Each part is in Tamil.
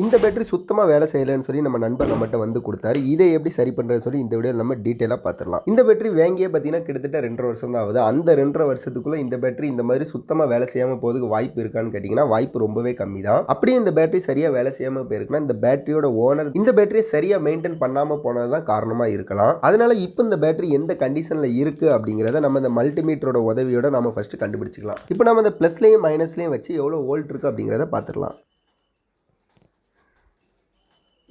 இந்த பேட்டரி சுத்தமாக வேலை செய்யலைன்னு சொல்லி நம்ம நண்பர் நம்மகிட்ட வந்து கொடுத்தாரு. இதை எப்படி சரி பண்ணுறதுன்னு சொல்லி இந்த வீடியோ நம்ம டீட்டெயிலாக பார்த்துடலாம். இந்த பேட்டரி வாங்கியே பார்த்தீங்கன்னா கிட்டத்தட்ட ரெண்டரை வருஷம் தான் ஆகுது. அந்த ரெண்டரை வருஷத்துக்குள்ளே இந்த பேட்டரி இந்த மாதிரி சுத்தமாக வேலை செய்யாமல் போகிறதுக்கு வாய்ப்பு இருக்கான்னு கேட்டிங்கன்னா வாய்ப்பு ரொம்பவே கம்மி தான். அப்படியே இந்த பேட்டரி சரியாக வேலை செய்யாமல் போயிருக்குன்னா இந்த பேட்டரியோட ஓனர் இந்த பேட்டரியை சரியாக மெயின்டைன் பண்ணாமல் போனது தான் காரணமாக இருக்கலாம். அதனால் இப்போ இந்த பேட்டரி எந்த கண்டிஷனில் இருக்குது அப்படிங்கிறத நம்ம இந்த மல்டிமீட்டரோட உதவியோட நம்ம ஃபஸ்ட்டு கண்டுபிடிச்சிக்கலாம். இப்போ நம்ம இந்த ப்ளஸ்லேயும் மைனஸ்லேயும் வச்சு எவ்வளோ ஓல்ட் இருக்குது அப்படிங்கிறத பார்த்துடலாம்.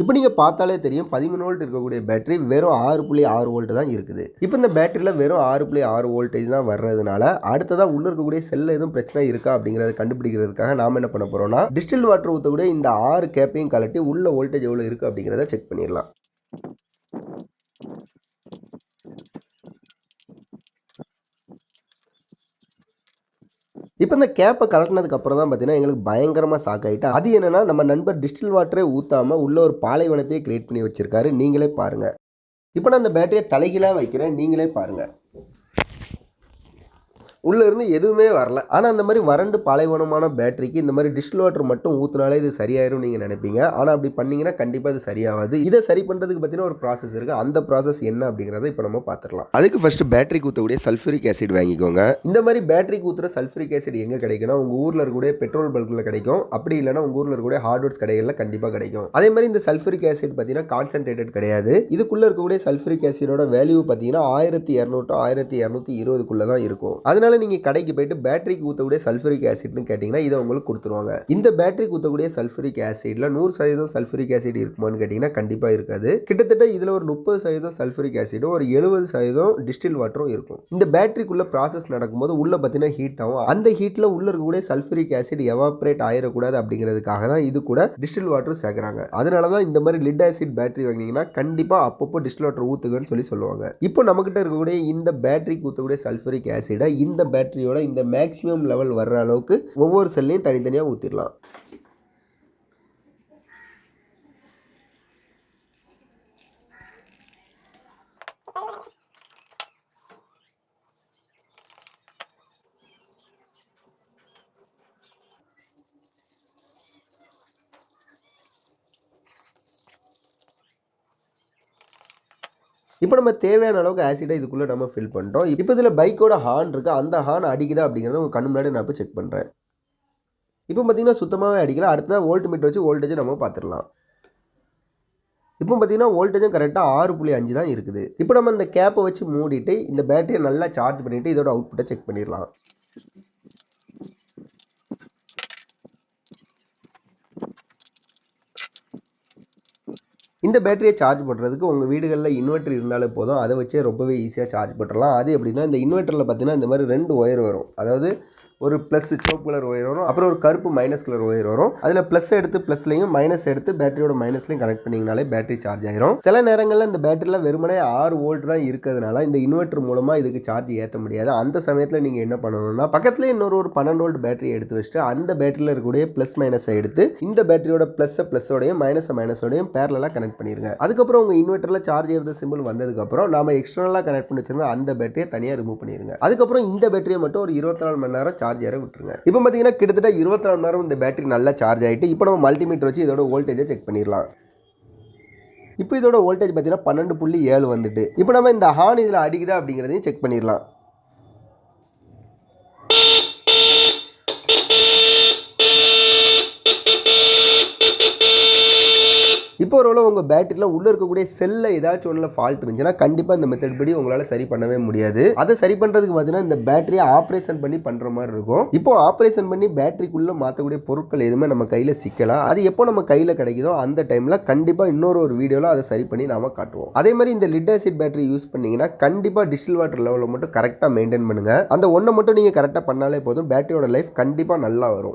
இப்போ நீங்கள் பார்த்தாலே தெரியும் பதிமூணு வோல்ட் இருக்கக்கூடிய பேட்டரி வெறும் ஆறு புள்ளி ஆறு வோல்ட் தான் இருக்குது. இப்போ இந்த பேட்டரியில் வெறும் ஆறு புள்ளி ஆறு வோல்டேஜ் தான் வர்றதுனால அடுத்ததாக உள்ள இருக்கக்கூடிய செல்லில் எதுவும் பிரச்சனை இருக்கா அப்படிங்கிறத கண்டுபிடிக்கிறதுக்காக நாம் என்ன பண்ண போகிறோம்னா டிஸ்டில் வாட்டர் ஊற்றக்கூடிய இந்த ஆறு கேப்பையும் கலட்டி உள்ள வோல்டேஜ் எவ்வளோ இருக்குது அப்படிங்கிறத செக் பண்ணிடலாம். இப்போ இந்த கேப்பை கலட்டினதுக்கு அப்புறம் தான் பார்த்தீங்கன்னா எங்களுக்கு பயங்கரமாக ஷாக் ஆகிட்டு அது என்னென்னா நம்ம நண்பர் டிஸ்டில் வாட்டரே ஊற்றாம உள்ள ஒரு பாலைவனத்தையே கிரியேட் பண்ணி வச்சுருக்காரு. நீங்களே பாருங்கள் இப்போ நான் அந்த பேட்டரியை தலைகீழாக வைக்கிறேன். நீங்களே பாருங்கள் உள்ளே இருந்து எதுவுமே வரல. ஆனால் அந்த மாதிரி வறண்டு பாலைவனமான பேட்டரிக்கு இந்த மாதிரி டிஸ்டில் வாட்டர் மட்டும் ஊற்றினாலே இது சரியாயிரும் நீங்கள் நினைப்பீங்க. ஆனால் அப்படி பண்ணீங்கன்னா கண்டிப்பாக இது சரியாகாது. இதை சரி பண்ணுறதுக்கு பார்த்தீங்கன்னா ஒரு ப்ராசஸ் இருக்குது அந்த ப்ராசஸ் என்ன அப்படிங்கிறத இப்போ நம்ம பார்த்துடலாம் அதுக்கு ஃபஸ்ட்டு பேட்டரிக்கு ஊற்றக்கூடிய சல்ஃபரிக் ஆசிட் வாங்கிக்கோங்க. இந்த மாதிரி பேட்டரிக்கு ஊற்றுற சல்ஃபரிக் ஆசிட் எங்கே கிடைக்குன்னா உங்கள் ஊரில் இருக்கக்கூடிய பெட்ரோல் பல்கில் கிடைக்கும். அப்படி இல்லைன்னா உங்கள் ஊரில் இருக்கக்கூடிய ஹார்ட்வேர்ஸ் கடைகளில் கண்டிப்பாக கிடைக்கும். அதே மாதிரி இந்த சல்ஃபரிக் ஆசிட் பார்த்தீங்கன்னா கான்சன்ட்ரேட்டட் கிடையாது. இதுக்குள்ளே இருக்கக்கூடிய சல்ஃபரிக் ஆசிடோட வேல்யூ பார்த்தீங்கன்னா ஆயிரத்தி இரநூறு ஆயிரத்தி இரநூத்தி இருபதுக்குள்ளே தான் இருக்கும். அதனால நீங்கள் கடைக்கு போயிட்டு பேட்டரிக்கு ஊற்றக்கூடிய சல்ஃபரிக் ஆசிட்னு கேட்டிங்கன்னா இதை உங்களுக்கு கொடுத்துருவாங்க. இந்த பேட்டரிக்கு ஊற்றக்கூடிய சல்ஃபரிக் ஆசிடில் நூறு சதவீதம் சல்ஃபரிக் ஆசிட் இருக்குமான்னு கேட்டிங்கன்னா கண்டிப்பாக இருக்காது. கிட்டத்தட்ட இதில் ஒரு முப்பது சதவீதம் சல்ஃபரிக் ஆசிடும் ஒரு எழுபது சதவீதம் டிஸ்டில் வாட்டரும் இருக்கும். இந்த பேட்டரிக்குள்ள ப்ராசஸ் நடக்கும்போது உள்ள பார்த்தீங்கன்னா ஹீட் ஆகும். அந்த ஹீட்டில் உள்ள இருக்கக்கூடிய சல்ஃபரிக் ஆசிட் எவாப்ரேட் ஆயிடக்கூடாது அப்படிங்கிறதுக்காக தான் இது கூட டிஸ்டில் வாட்டர் சேர்க்குறாங்க. அதனால தான் இந்த மாதிரி லிட் ஆசிட் பேட்டரி வாங்கினீங்கன்னா கண்டிப்பாக அப்பப்போ டிஸ்டில் வாட்டர் ஊற்றுங்கன்னு சொல்லி சொல்லுவாங்க. இப்போ நம்மக்கிட்ட இருக்கக்கூடிய இந்த பேட்டரிக்கு ஊற்றக்கூடிய சல்ஃபரிக் ஆசிடை இந்த பேட்டரியோட இந்த மேக்ஸிமம் லெவல் வர்ற அளவுக்கு ஒவ்வொரு செல்லையும் தனித்தனியாக ஊற்றிடலாம் இப்போ நம்ம தேவையான அளவுக்கு ஆசிடை இதுக்குள்ளே நம்ம ஃபில் பண்ணிட்டோம். இப்போ இதில் பைக்கோட ஹார்ன் இருக்குது அந்த ஹார்ன் அடிக்குதா அப்படிங்கிறத உங்கள் கண்ணு முன்னாடி நான் இப்போ செக் பண்ணுறேன் இப்போ பார்த்தீங்கன்னா சுத்தமாகவே அடிக்கல. அடுத்ததாக வோல்ட் மீட்டர் வச்சு வோல்டேஜை நம்ம பார்த்துடலாம். இப்போ பார்த்தீங்கன்னா வோல்டேஜும் கரெக்டாக ஆறு புள்ளி அஞ்சு தான் இருக்குது. இப்போ நம்ம இந்த கேப்பை வச்சு மூடிட்டு இந்த பேட்டரியை நல்லா சார்ஜ் பண்ணிவிட்டு இதோட அவுட்புட்டை செக் பண்ணிடலாம். இந்த பேட்டரியை சார்ஜ் பண்ணுறதுக்கு உங்கள் வீடுகளில் இன்வெர்ட்டர் இருந்தாலே போதும். அதை வச்சே ரொம்பவே ஈஸியாக சார்ஜ் பண்ணுறலாம் அது எப்படின்னா இந்த இன்வெர்ட்டரில் பார்த்தீங்கன்னா இந்த மாதிரி ரெண்டு ஒயர் வரும். அதாவது ஒரு ப்ளஸ் சோப்பு கலர் ஒயர் வரும். அப்புறம் ஒரு கருப்பு மைனஸ் கலர் ஒயர் வரும். அதில் ப்ளஸ் எடுத்து ப்ளஸ்லையும் மைனஸ் எடுத்து பேட்டரியோட மைனஸ்லையும் கனெக்ட் பண்ணிங்கனாலே பேட்டரி சார்ஜ் ஆயிரும். சில நேரங்களில் இந்த பேட்டரியில் வெறுமனே ஆறு வோல்ட் தான் இருக்கிறதுனால இந்த இன்வெர்ட்டர் மூலமாக இதுக்கு சார்ஜ் ஏற்ற முடியாது. அந்த சமயத்தில் நீங்கள் என்ன பண்ணணும்னா பக்கத்துலேயே இன்னொரு ஒரு பன்னெண்டு வோல்ட் பேட்டரி எடுத்து வச்சுட்டு அந்த பேட்டரியில் இருக்கக்கூடிய ப்ளஸ் மைனஸை எடுத்து இந்த பேட்டரியோட ப்ளஸ்ஸை ப்ளஸோடையும் மைனஸை மைனஸோடையும் பேரலாக கனெக்ட் பண்ணிருங்க. அதுக்கப்புறம் உங்கள் இன்வெர்ட்டரில் சார்ஜ் ஏறுற சிம்பிள் வந்ததுக்கப்புறம் நாம எக்ஸ்டர்னலாக கனெக்ட் பண்ணி வச்சிருந்தா அந்த பேட்டரியை தனியாக ரிமூவ் பண்ணிடுங்க அதுக்கப்புறம் இந்த பேட்டரியை மட்டும் ஒரு இருபத்தி நாலு மணி நேரம் சார்ஜ் ஏற விட்டுருங்க. இப்போ பார்த்தீங்கன்னா கிட்டத்தட்ட இருபத்தி நாலு நேரம் இந்த பேட்டரி நல்லா சார்ஜ் ஆகிட்டு இப்போ நம்ம மல்டிமீட்டர் வச்சு இதோட வோல்டேஜை செக் பண்ணிடலாம். இப்போ இதோட வோல்டேஜ் பார்த்தீங்கன்னா பன்னெண்டு புள்ளி ஏழு வந்துட்டு இப்போ நம்ம இந்த ஹார்ன் இதில் அடிக்குதா அப்படிங்கிறதையும் செக் பண்ணிடலாம். இப்போ ஒருவேளை உங்கள் பேட்டரியில் உள்ளே இருக்கக்கூடிய செல்லில் ஏதாச்சும் ஒன்றில் ஃபால்ட் இருந்துச்சுன்னா கண்டிப்பாக இந்த மெத்தட் படி உங்களால் சரி பண்ணவே முடியாது. அதை சரி பண்ணுறதுக்கு பார்த்தீங்கன்னா இந்த பேட்டரியை ஆப்ரேஷன் பண்ணி பண்ணுற மாதிரி இருக்கும். இப்போ ஆப்ரேஷன் பண்ணி பேட்டரிக்குள்ளே மாற்றக்கூடிய பொருட்கள் எதுவுமே நம்ம கையில் சிக்கலாம். அது எப்போ நம்ம கையில் கிடைக்குதோ அந்த டைமில் கண்டிப்பாக இன்னொரு ஒரு வீடியோவில் அதை சரி பண்ணி நாம் காட்டுவோம். அதே மாதிரி இந்த லிட் ஆசிட் பேட்டரி யூஸ் பண்ணிங்கன்னா கண்டிப்பாக டிஸ்டில் வாட்டர் லெவலில் மட்டும் கரெக்டாக மெயின்டைன் பண்ணுங்கள் அந்த ஒன்றை மட்டும் நீங்கள் கரெக்டாக பண்ணாலே போதும். பேட்டரியோட லைஃப் கண்டிப்பாக நல்லா வரும்.